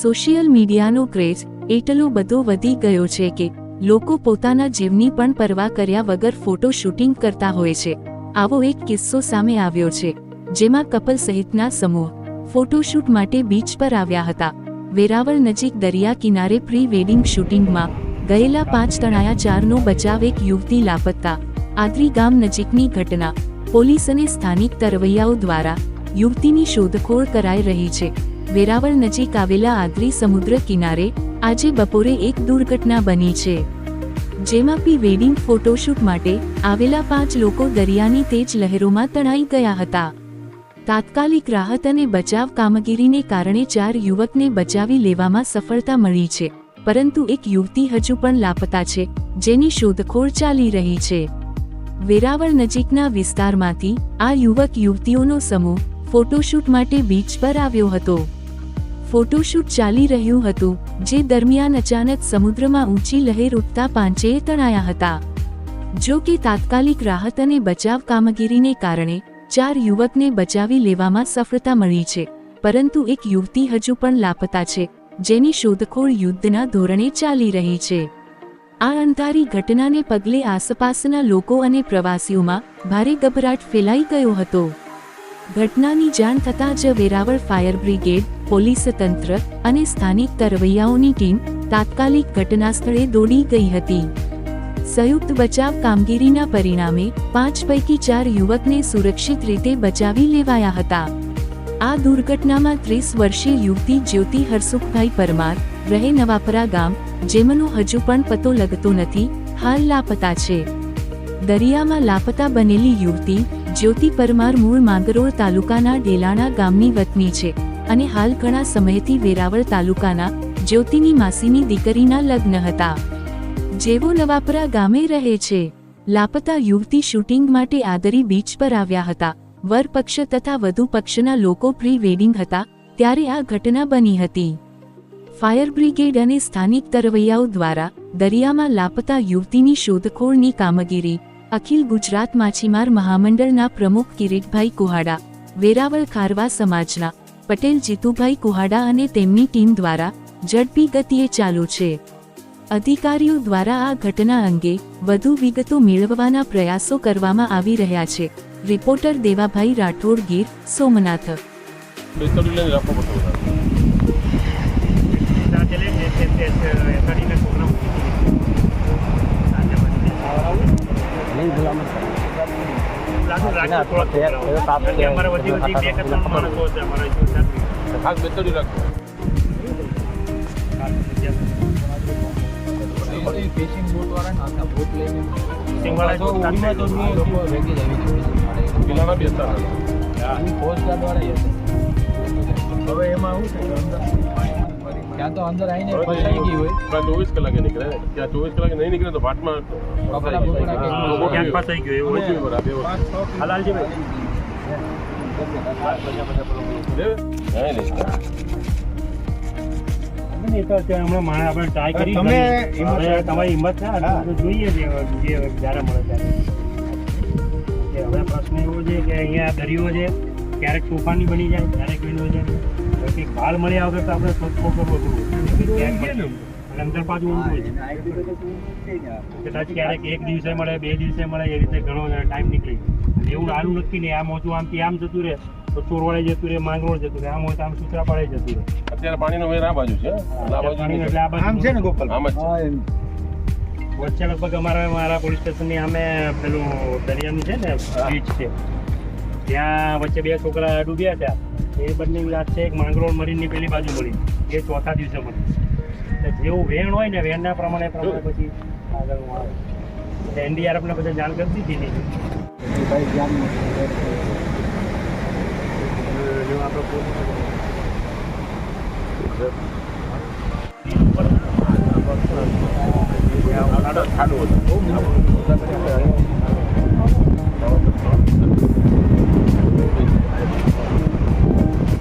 Social મીડિયાનો craze એટલો બધો વધી ગયો છે કે લોકો પોતાના જીવની પણ પરવા કર્યા વગર ફોટો શૂટિંગ કરતા હોય છે. આવો એક કિસ્સો સામે આવ્યો છે, જેમાં કપલ સહિતના સમૂહ ફોટોશૂટ માટે બીચ પર આવ્યા હતા. વેરાવળ નજીક દરિયા કિનારે પ્રી વેડિંગ શૂટિંગમાં ગયેલા પાંચ તણાયા ચારનો બચાવ એક યુવતી લાપત્તા આદરી ગામ નજીકની ઘટના પોલીસ અને સ્થાનિક તરવૈયાઓ દ્વારા યુવતીની શોધખોળ કરાઈ રહી છે. વેરાવળ નજીક આવેલા આદરી સમુદ્ર કિનારે આજે બપોરે એક દુર્ઘટના બની છે. જેમાં પી વેડિંગ ફોટોશૂટ માટે આવેલા પાંચ લોકો દરિયાની તેજ લહેરોમાં તણાઈ ગયા હતા. તાત્કાલિક રાહત અને બચાવ કામગીરીને કારણે ચાર યુવકને બચાવી લેવામાં સફળતા મળી છે, પરંતુ એક યુવતી હજુ પણ લાપતા છે, જેની શોધખોળ ચાલી રહી છે. વેરાવળ નજીકના વિસ્તારમાંથી આ યુવક યુવતીઓનો સમૂહ ફોટોશૂટ માટે બીચ પર આવ્યો હતો. ફોટોશૂટ ચાલી રહ્યું હતું, જે દરમિયાન અચાનક સમુદ્રમાં ઊંચી લહેર ઉઠતા પાંચેય તણાયા હતા. જો કે તાત્કાલિક રાહત અને બચાવ કામગીરીને કારણે, ચાર યુવકને બચાવી લેવામાં સફળતા મળી છે, પરંતુ એક યુવતી હજુ પણ લાપતા છે, જેની શોધખોળ યુદ્ધના ધોરણે ચાલી રહી છે. આ અંધારી ઘટનાને પગલે આસપાસના લોકો અને પ્રવાસીઓમાં ભારે ગભરાટ ફેલાઈ ગયો હતો. ઘટનાની જાણ થતાં જ વેરાવળ ફાયર બ્રિગેડ પોલીસ તંત્ર અને સ્થાનિક તરવૈયાઓની ટીમ તાત્કાલિક ઘટનાસ્થળે દોડી ગઈ હતી. સંયુક્ત બચાવ કામગીરીના પરિણામે પાંચ પૈકી ચાર યુવકને સુરક્ષિત રીતે બચાવી લેવાયા હતા. આ દુર્ઘટનામાં ત્રીસ વર્ષીય યુવતી જ્યોતિ હરસુખભાઈ પરમાર રહે નવાપરા ગામ, જેમનો હજુ પણ પતો લગતો નથી, હાલ લાપતા છે. દરિયામાં લાપતા બનેલી યુવતી જ્યોતિ પરમાર મૂળ માંગરોળ તાલુકાના ડેલાણા ગામની વતની છે. અને હાલ ઘણા સમયથી વેરાવળ તાલુકાના જ્યોતિની માસીની દીકરીના લગ્ન હતા. જેવો નવાપરા ગામે રહે છે, લાપતા યુવતી શૂટિંગ માટે આદરી બીચ પર આવ્યા હતા. વરપક્ષ તથા વધુ પક્ષના લોકો પ્રી વેડિંગ હતા, ત્યારે આ ઘટના બની હતી. ફાયર બ્રિગેડ અને સ્થાનિક તરવૈયાઓ દ્વારા દરિયામાં લાપતા યુવતીની શોધખોળની કામગીરી, અખિલ ગુજરાત માછીમાર મહામંડળના પ્રમુખ કિરીટભાઈ કુહાડા, વેરાવળ ખારવા સમાજના પટેલ જીતુભાઈ કુહાડા અને તેમની ટીમ દ્વારા ઝડપી ગતિએ ચાલુ છે. અધિકારીઓ દ્વારા આ ઘટના અંગે વધુ વિગતો મેળવવાના પ્રયાસો કરવામાં આવી રહ્યા છે. રિપોર્ટર દેવાભાઈ રાઠોડ ગીર સોમનાથ. છે સાથે. ખાસ બેસડી રાખજો સાથે પીલાના બેસતા હતા. હવે એમાં શું છે ત્યાં તો અંદર આવીને ફસાઈ ગઈ હોય ત્યાં ચોવીસ કલાકે નીકળે. ત્યાં ચોવીસ કલાકે નહીં નીકળે તો ભાટમાં ક્યાંક ફસાઈ ગયો એવું ઓછી છે ઉંમર, આ બે વર્ષ. હલાલજીભાઈ લે. હા, લે. એ તો અત્યારે હમણાં મારે આપણે ટ્રાય કરી તમારી હિંમત છે જોઈએ છે જ્યારે મળે ત્યારે હવે પ્રશ્ન એવો છે કે અહીંયા દરિયો છે ક્યારેક તોફાની બની જાય ક્યારેક પેલું છે કંઈક ભાલ મળ્યા વગર તો આપણે સ્વચ્છ કરવો જોઈએ અને અંદર પાછું ઊંધું હોય છે. કદાચ ક્યારેક એક દિવસે મળે બે દિવસે મળે એ રીતે ઘણો ટાઈમ નીકળી અને એવું આનું નક્કી નહીં. આમ ઓછું આમથી આમ જતું રહે તો ચોરવાડે જતું રહે માંગરોળ જતું રહે. આમ હોય તો આમ સૂત્રાપાડે જતું રહે. અત્યારે પાણીનો વેર આ બાજુ છે. આ બાજુ એટલે આ બાજુ આમ છે ને ગોપાલ? આમ જ છે. વચ્ચે લગભગ અમારા મારા પોલીસ સ્ટેશનની અમે પેલું દરિયાનું છે ને બીચ છે. ત્યાં વચ્ચે બે છોકરા ડૂબ્યા હતા. એ બંને લાશ છે, એક માંગરોળ મરીનની પેલી બાજુ મળી એ ચોથા દિવસે મળી એટલે જેવું વેણ હોય ને, વેણના પ્રમાણે પ્રમાણે પછી આગળનું આવે એટલે એનડીઆરએફને બધા જાણ કરી દીધી નહીં ભાઈ